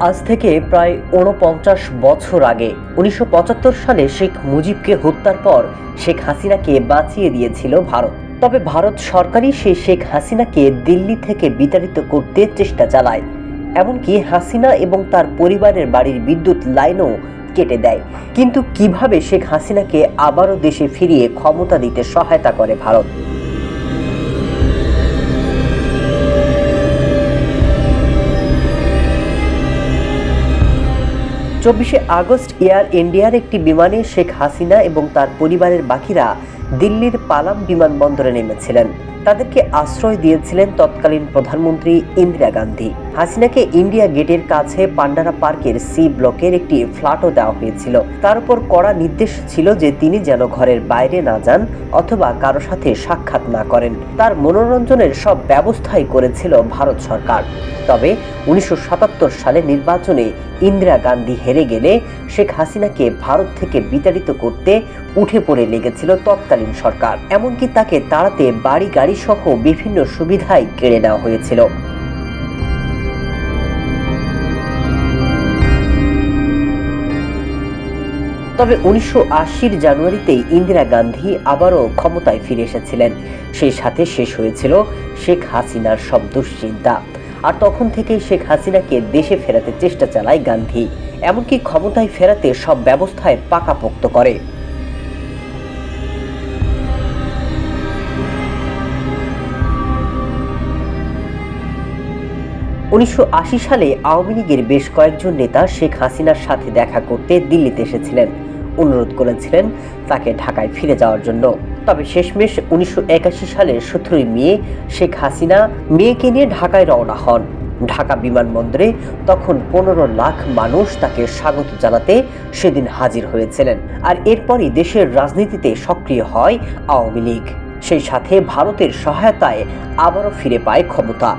আজ থেকে প্রায় ঊনপঞ্চাশ বছর আগে উনিশশো পঁচাত্তর সালে শেখ মুজিবকে হত্যার পর শেখ হাসিনাকে বাঁচিয়ে দিয়েছিল ভারত। তবে ভারত সরকারই সেই শেখ হাসিনাকে দিল্লি থেকে বিতাড়িত করতে চেষ্টা চালায়। এমনকি হাসিনা এবং তার পরিবারের বাড়ির বিদ্যুৎ লাইনও কেটে দেয়। কিন্তু কীভাবে শেখ হাসিনাকে আবারও দেশে ফিরিয়ে ক্ষমতা দিতে সহায়তা করে ভারত? চব্বিশে আগস্ট এয়ার ইন্ডিয়ার একটি বিমানে শেখ হাসিনা এবং তার পরিবারের বাকিরা দিল্লির পালাম বিমানবন্দরে নেমেছিলেন। তাদেরকে আশ্রয় দিয়েছিলেন তৎকালীন প্রধানমন্ত্রী ইন্দিরা গান্ধী। হাসিনাকে ইন্ডিয়া গেটের কাছে পান্ডারা পার্কের সি ব্লকের একটি ফ্ল্যাটও দেওয়া হয়েছিল। তার উপর কড়া নির্দেশ ছিল যে তিনি যেন ঘরের বাইরে না যান অথবা কারও সাথে সাক্ষাৎ না করেন। তার মনোরঞ্জনের সব ব্যবস্থাই করেছিল ভারত সরকার। তবে উনিশশো সাতাত্তর সালে নির্বাচনে ইন্দিরা গান্ধী হেরে গেলে শেখ হাসিনাকে ভারত থেকে বিতাড়িত করতে উঠে পড়ে লেগেছিল তৎকালীন সরকার। এমনকি তাকে তাড়াতে বাড়ি গাড়ি সহ বিভিন্ন সুবিধাই কেড়ে নেওয়া হয়েছিল। তবে উনিশশো আশির জানুয়ারিতেই ইন্দিরা গান্ধী আবারও ক্ষমতায় ফিরে এসেছিলেন। সেই সাথে শেষ হয়েছিল শেখ হাসিনার সব দুশ্চিন্তা। আর তখন থেকেই শেখ হাসিনাকে দেশে ফেরাতে চেষ্টা চালায় গান্ধী। এমনকি ক্ষমতায় ফেরাতে সব ব্যবস্থায় পাকাপোক্ত করে। উনিশশো আশি সালে আওয়ামী লীগের বেশ কয়েকজন নেতা শেখ হাসিনার সাথে দেখা করতে দিল্লিতে এসেছিলেন। অনুরোধ করেছিলেন তাকে ঢাকায় ফিরে যাওয়ার জন্য। তবে শেষমেশ উনিশশো একাশি সালের সতেরোই মে শেখ হাসিনা মেয়েকে নিয়ে ঢাকায় রওনা হন। ঢাকা বিমানবন্দরে তখন পনেরো লাখ মানুষ তাকে স্বাগত জানাতে সেদিন হাজির হয়েছিলেন। আর এরপরই দেশের রাজনীতিতে সক্রিয় হয় আওয়ামী লীগ। সেই সাথে ভারতের সহায়তায় আবারও ফিরে পায় ক্ষমতা।